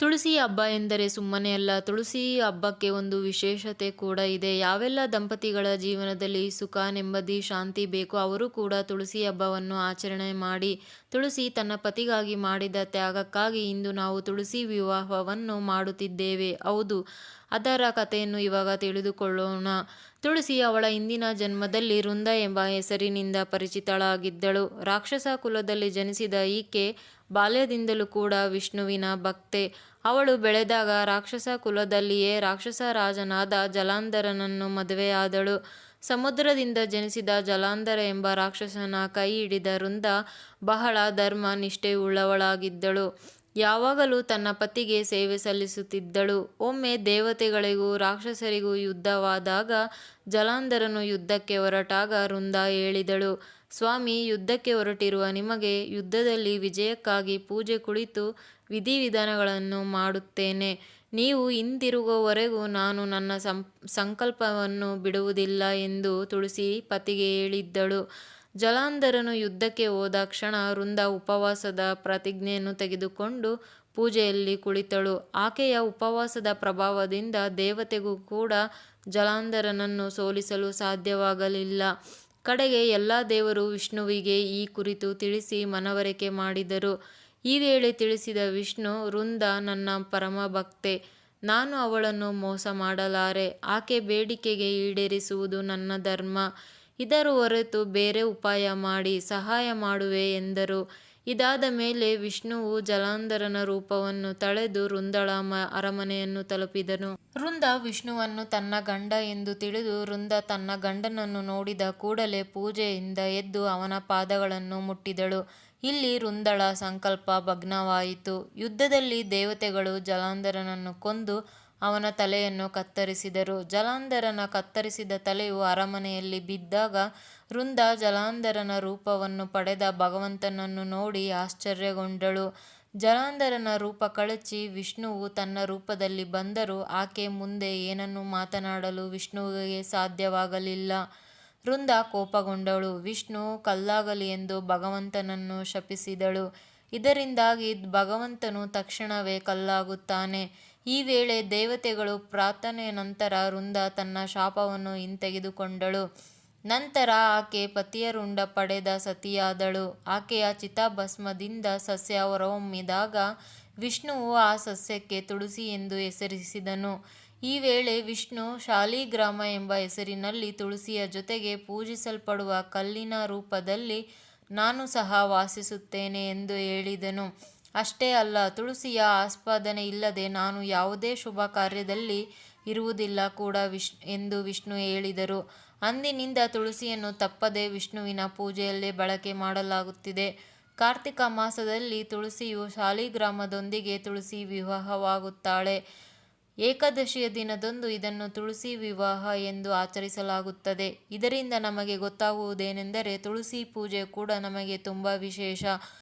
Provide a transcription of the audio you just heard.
ತುಳಸಿ ಹಬ್ಬ ಎಂದರೆ ಸುಮ್ಮನೆ ಅಲ್ಲ, ತುಳಸಿ ಹಬ್ಬಕ್ಕೆ ಒಂದು ವಿಶೇಷತೆ ಕೂಡ ಇದೆ. ಯಾವೆಲ್ಲ ದಂಪತಿಗಳ ಜೀವನದಲ್ಲಿ ಸುಖ, ನೆಮ್ಮದಿ, ಶಾಂತಿ ಬೇಕೋ, ಅವರು ಕೂಡ ತುಳಸಿ ಹಬ್ಬವನ್ನು ಆಚರಣೆ ಮಾಡಿ ತುಳಸಿ ತನ್ನ ಪತಿಗಾಗಿ ಮಾಡಿದ ತ್ಯಾಗಕ್ಕಾಗಿ ಇಂದು ನಾವು ತುಳಸಿ ವಿವಾಹವನ್ನು ಮಾಡುತ್ತಿದ್ದೇವೆ. ಹೌದು, ಅದರ ಕಥೆಯನ್ನು ಇವಾಗ ತಿಳಿದುಕೊಳ್ಳೋಣ. ತುಳಸಿ ಅವಳ ಹಿಂದಿನ ಜನ್ಮದಲ್ಲಿ ವೃಂದ ಎಂಬ ಹೆಸರಿನಿಂದ ಪರಿಚಿತಳಾಗಿದ್ದಳು. ರಾಕ್ಷಸ ಕುಲದಲ್ಲಿ ಜನಿಸಿದ ಈಕೆ ಬಾಲ್ಯದಿಂದಲೂ ಕೂಡ ವಿಷ್ಣುವಿನ ಭಕ್ತೆ. ಅವಳು ಬೆಳೆದಾಗ ರಾಕ್ಷಸ ಕುಲದಲ್ಲಿಯೇ ರಾಕ್ಷಸ ರಾಜನಾದ ಜಲಾಂಧರನನ್ನು ಮದುವೆಯಾದಳು. ಸಮುದ್ರದಿಂದ ಜನಿಸಿದ ಜಲಾಂಧರ ಎಂಬ ರಾಕ್ಷಸನ ಕೈ ಹಿಡಿದ ವೃಂದ ಬಹಳ ಧರ್ಮ ನಿಷ್ಠೆಯುಳ್ಳವಳಾಗಿದ್ದಳು ಯಾವಾಗಲೂ ತನ್ನ ಪತಿಗೆ ಸೇವೆ ಸಲ್ಲಿಸುತ್ತಿದ್ದಳು. ಒಮ್ಮೆ ದೇವತೆಗಳಿಗೂ ರಾಕ್ಷಸರಿಗೂ ಯುದ್ಧವಾದಾಗ ಜಲಾಂಧರನು ಯುದ್ಧಕ್ಕೆ ಹೊರಟಾಗ ವೃಂದ ಹೇಳಿದಳು, ಸ್ವಾಮಿ, ಯುದ್ಧಕ್ಕೆ ಹೊರಟಿರುವ ನಿಮಗೆ ಯುದ್ಧದಲ್ಲಿ ವಿಜಯಕ್ಕಾಗಿ ಪೂಜೆ ಕುಳಿತು ವಿಧಿವಿಧಾನಗಳನ್ನು ಮಾಡುತ್ತೇನೆ. ನೀವು ಹಿಂದಿರುಗುವವರೆಗೂ ನಾನು ನನ್ನ ಸಂಕಲ್ಪವನ್ನು ಬಿಡುವುದಿಲ್ಲ ಎಂದು ತುಳಸಿ ಪತಿಗೆ ಹೇಳಿದ್ದಳು. ಜಲಾಂಧರನು ಯುದ್ಧಕ್ಕೆ ಹೋದ ಕ್ಷಣ ವೃಂದ ಉಪವಾಸದ ಪ್ರತಿಜ್ಞೆಯನ್ನು ತೆಗೆದುಕೊಂಡು ಪೂಜೆಯಲ್ಲಿ ಕುಳಿತಳು. ಆಕೆಯ ಉಪವಾಸದ ಪ್ರಭಾವದಿಂದ ದೇವತೆಗೂ ಕೂಡ ಜಲಾಂಧರನನ್ನು ಸೋಲಿಸಲು ಸಾಧ್ಯವಾಗಲಿಲ್ಲ. ಕಡೆಗೆ ಎಲ್ಲ ದೇವರು ವಿಷ್ಣುವಿಗೆ ಈ ಕುರಿತು ತಿಳಿಸಿ ಮನವರಿಕೆ ಮಾಡಿದರು. ಈ ವೇಳೆ ತಿಳಿಸಿದ ವಿಷ್ಣು, ವೃಂದ, ನನ್ನ ಪರಮ ಭಕ್ತೆ, ನಾನು ಅವಳನ್ನು ಮೋಸ ಮಾಡಲಾರೆ. ಆಕೆ ಬೇಡಿಕೆಗೆ ಈಡೇರಿಸುವುದು ನನ್ನ ಧರ್ಮ. ಇದರ ಹೊರತು ಬೇರೆ ಉಪಾಯ ಮಾಡಿ, ಸಹಾಯ ಮಾಡುವೆ ಎಂದರು. ಇದಾದ ಮೇಲೆ ವಿಷ್ಣುವು ಜಲಾಂಧರನ ರೂಪವನ್ನು ತಳೆದು ವೃಂದಳ ಅರಮನೆಯನ್ನು ತಲುಪಿದನು. ವೃಂದ ವಿಷ್ಣುವನ್ನು ತನ್ನ ಗಂಡ ಎಂದು ತಿಳಿದು, ವೃಂದ ತನ್ನ ಗಂಡನನ್ನು ನೋಡಿದ ಕೂಡಲೇ ಪೂಜೆಯಿಂದ ಎದ್ದು ಅವನ ಪಾದಗಳನ್ನು ಮುಟ್ಟಿದಳು. ಇಲ್ಲಿ ರುಂದಳ ಸಂಕಲ್ಪ ಭಗ್ನವಾಯಿತು. ಯುದ್ಧದಲ್ಲಿ ದೇವತೆಗಳು ಜಲಾಂಧರನನ್ನು ಕೊಂದು ಅವನ ತಲೆಯನ್ನು ಕತ್ತರಿಸಿದರು. ಜಲಾಂಧರನ ಕತ್ತರಿಸಿದ ತಲೆಯು ಅರಮನೆಯಲ್ಲಿ ಬಿದ್ದಾಗ ವೃಂದ ಜಲಾಂಧರನ ರೂಪವನ್ನು ಪಡೆದ ಭಗವಂತನನ್ನು ನೋಡಿ ಆಶ್ಚರ್ಯಗೊಂಡಳು. ಜಲಾಂಧರನ ರೂಪ ಕಳಚಿ ವಿಷ್ಣುವು ತನ್ನ ರೂಪದಲ್ಲಿ ಬಂದರೂ ಆಕೆ ಮುಂದೆ ಏನನ್ನು ಮಾತನಾಡಲು ವಿಷ್ಣುವಿಗೆ ಸಾಧ್ಯವಾಗಲಿಲ್ಲ. ವೃಂದ ಕೋಪಗೊಂಡಳು ವಿಷ್ಣು ಕಲ್ಲಾಗಲಿ ಎಂದು ಭಗವಂತನನ್ನು ಶಪಿಸಿದಳು. ಇದರಿಂದಾಗಿ ಭಗವಂತನು ತಕ್ಷಣವೇ ಕಲ್ಲಾಗುತ್ತಾನೆ. ಈ ವೇಳೆ ದೇವತೆಗಳು ಪ್ರಾರ್ಥನೆಯ ನಂತರ ವೃಂದ ತನ್ನ ಶಾಪವನ್ನು ಹಿಂತೆಗೆದುಕೊಂಡಳು. ನಂತರ ಆಕೆ ಪತಿಯ ರುಂಡ ಪಡೆದ ಸತಿಯಾದಳು. ಆಕೆಯ ಚಿತಾಭಸ್ಮದಿಂದ ಸಸ್ಯ ಹೊರಹೊಮ್ಮಿದಾಗ ವಿಷ್ಣುವು ಆ ಸಸ್ಯಕ್ಕೆ ತುಳಸಿ ಎಂದು ಹೆಸರಿಸಿದನು. ಈ ವೇಳೆ ವಿಷ್ಣು ಶಾಲಿಗ್ರಾಮ ಎಂಬ ಹೆಸರಿನಲ್ಲಿ ತುಳಸಿಯ ಜೊತೆಗೆ ಪೂಜಿಸಲ್ಪಡುವ ಕಲ್ಲಿನ ರೂಪದಲ್ಲಿ ನಾನು ಸಹ ವಾಸಿಸುತ್ತೇನೆ ಎಂದು ಹೇಳಿದನು. ಅಷ್ಟೇ ಅಲ್ಲ, ತುಳಸಿಯ ಆಸ್ಪಾದನೆ ಇಲ್ಲದೆ ನಾನು ಯಾವುದೇ ಶುಭ ಕಾರ್ಯದಲ್ಲಿ ಇರುವುದಿಲ್ಲ ಕೂಡ ವಿಶ್ ಎಂದು ವಿಷ್ಣು ಹೇಳಿದರು. ಅಂದಿನಿಂದ ತುಳಸಿಯನ್ನು ತಪ್ಪದೆ ವಿಷ್ಣುವಿನ ಪೂಜೆಯಲ್ಲೇ ಬಳಕೆ ಮಾಡಲಾಗುತ್ತಿದೆ. ಕಾರ್ತಿಕ ಮಾಸದಲ್ಲಿ ತುಳಸಿಯು ಶಾಲಿಗ್ರಾಮದೊಂದಿಗೆ ತುಳಸಿ ವಿವಾಹವಾಗುತ್ತಾಳೆ. ಏಕಾದಶಿಯ ದಿನದಂದು ಇದನ್ನು ತುಳಸಿ ವಿವಾಹ ಎಂದು ಆಚರಿಸಲಾಗುತ್ತದೆ. ಇದರಿಂದ ನಮಗೆ ಗೊತ್ತಾಗುವುದೇನೆಂದರೆ ತುಳಸಿ ಪೂಜೆ ಕೂಡ ನಮಗೆ ತುಂಬ ವಿಶೇಷ.